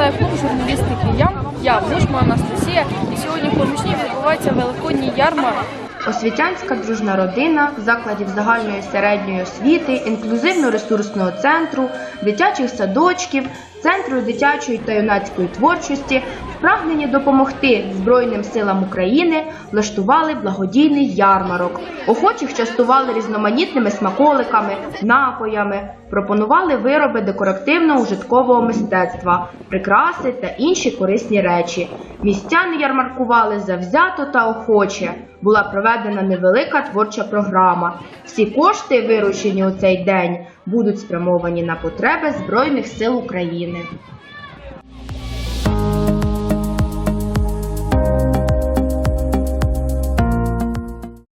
вітаю клуб журналістики Я, Я Мушма Анастасія. І сьогодні в Помічні відбувається великодній ярмарок. Освітянська дружна родина закладів загальної середньої освіти, інклюзивно-ресурсного центру, дитячих садочків, центру дитячої та юнацької творчості в прагненні допомогти Збройним силам України влаштували благодійний ярмарок. Охочих частували різноманітними смаколиками, напоями, пропонували вироби декоративно-ужиткового мистецтва, прикраси та інші корисні речі. Містяни ярмаркували завзято та охоче. Була проведена невелика творча програма. Всі кошти, виручені у цей день, будуть спрямовані на потреби Збройних сил України. Arena.